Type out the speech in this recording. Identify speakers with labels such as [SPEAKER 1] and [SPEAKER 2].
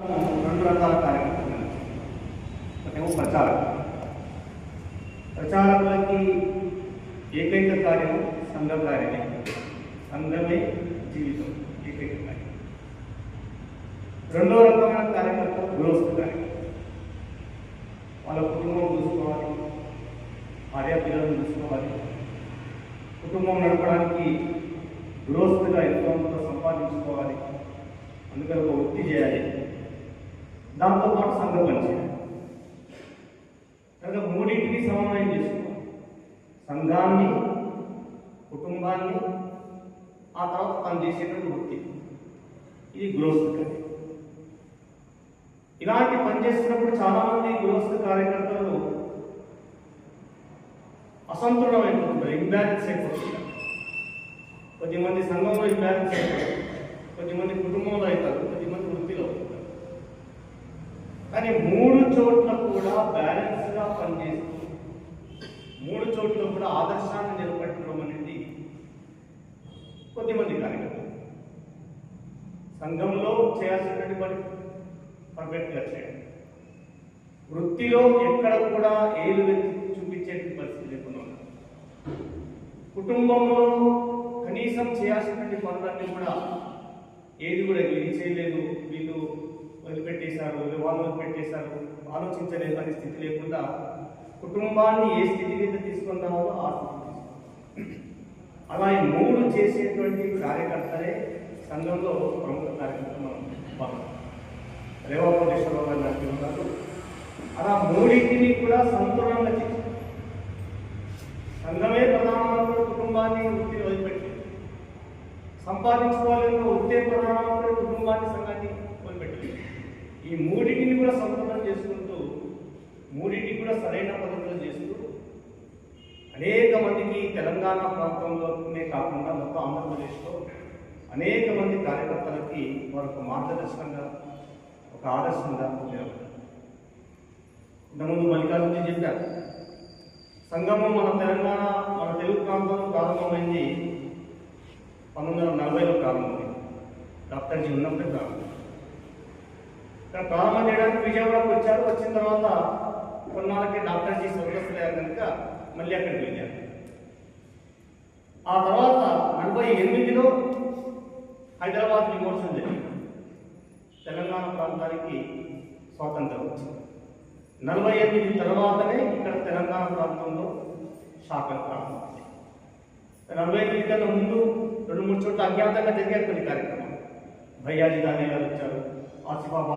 [SPEAKER 1] రెండు రకాల కార్యక్రమాలు ఒకటేమో ప్రచారం ప్రచారకులకి ఏకైక కార్యం సంఘ కార్యమే సంఘమే జీవితం ఏకైక కార్యం రెండో రకమైన కార్యకర్తలు గృహస్థ కార్యం వాళ్ళ కుటుంబం చూసుకోవాలి భార్య పిల్లలను చూసుకోవాలి కుటుంబం నడపడానికి గృహస్థుగా ఎంతో కొంత సంపాదించుకోవాలి. అందుకని ఒక వృత్తి చేయాలి. దాంతో పాటు సంఘ పనిచేయాలి కనుక మూడింటిని సమన్వయం చేసుకోవాలి. సంఘాన్ని కుటుంబాన్ని ఆ తర్వాత తను చేసేటువంటి వృత్తి. ఇది గృహస్థ కార్యం. ఇలాంటి పనిచేస్తున్నప్పుడు చాలామంది గృహస్థ కార్యకర్తలు అసంతులనం ఇంబ్యాలెన్స్ అయిపోతున్నారు. కొద్దిమంది సంఘంలో ఇంబ్యాలెన్స్ అవుతారు కొద్దిమంది కుటుంబంలో అవుతారు. కానీ మూడు చోట్ల కూడా బ్యాలెన్స్గా పనిచేస్తూ మూడు చోట్ల కూడా ఆదర్శాన్ని నిలబెట్టడం అనేది కొద్దిమంది కార్యకర్తలు. సంఘంలో చేయాల్సినటువంటి పని పర్ఫెక్ట్గా చేయండి. వృత్తిలో ఎక్కడ కూడా ఏలు చూపించే పరిస్థితి లేకుండా కుటుంబంలో కనీసం చేయాల్సినటువంటి పనులన్నీ కూడా ఏది కూడా వీళ్ళు చేయలేదు వీళ్ళు వదిలిపెట్టేశారు వీళ్ళు వాళ్ళు ఆలోచించలేదు అనే స్థితి లేకుండా కుటుంబాన్ని ఏ స్థితి మీద తీసుకొని రావాలో ఆ అలా ఈ మూడు చేసేటువంటి కార్యకర్తలే సంఘంలో ప్రముఖ కార్యకర్త మనం భాగం. గారు నడిపి ఉన్నారు. అలా మూడింటిని కూడా సంతులనంగా చేసి సంఘమే ప్రధానమంత్రి కుటుంబాన్ని వృత్తిని వదిలిపెట్టింది. సంపాదించుకోవాలని వృత్తే ప్రధానమంత్రి కుటుంబాన్ని సంఘాన్ని వదిలిపెట్టి ఈ మూడింటిని కూడా సంతులనం చేసుకుంటూ మూడింటిని కూడా సరైన పద్ధతిలో చేస్తూ అనేక మందికి తెలంగాణ ప్రాంతంలోనే కాకుండా మొత్తం ఆంధ్రప్రదేశ్లో అనేక మంది కార్యకర్తలకి వారికి మార్గదర్శకంగా ఒక ఆదర్శంగా నిలబడ్డారు. ఇంతకుముందు మల్లికార్జున చెప్పారు సంగమం మన తెలంగాణ మన తెలుగు ప్రాంతంలో ప్రారంభమైంది పంతొమ్మిది వందల నలభైలో ప్రారంభమైంది. డాక్టర్జీ ఉన్నప్పుడే ప్రారంభం ప్రారంభం చేయడానికి విజయవాడకు వచ్చారు వచ్చిన తర్వాత కొన్నాళ్ళకి డాక్టర్ చేసి స్వర్గస్థులయ్యారు కనుక మళ్ళీ అక్కడికి వెళ్ళారు. ఆ తర్వాత నలభై ఎనిమిదిలో హైదరాబాద్ విమోచన జరిగింది. తెలంగాణ ప్రాంతానికి స్వాతంత్రం వచ్చింది. నలభై ఎనిమిది తర్వాతనే ఇక్కడ తెలంగాణ ప్రాంతంలో శాఖలు ప్రారంభమైంది నలభై ఎనిమిది కన్నా ముందు రెండు మూడు చోట్ల అజ్ఞాతంగా జరిగే కొన్ని కార్యక్రమాలు. భయ్యాజీ దాని గారు వచ్చారు ఆసిఫాబాద్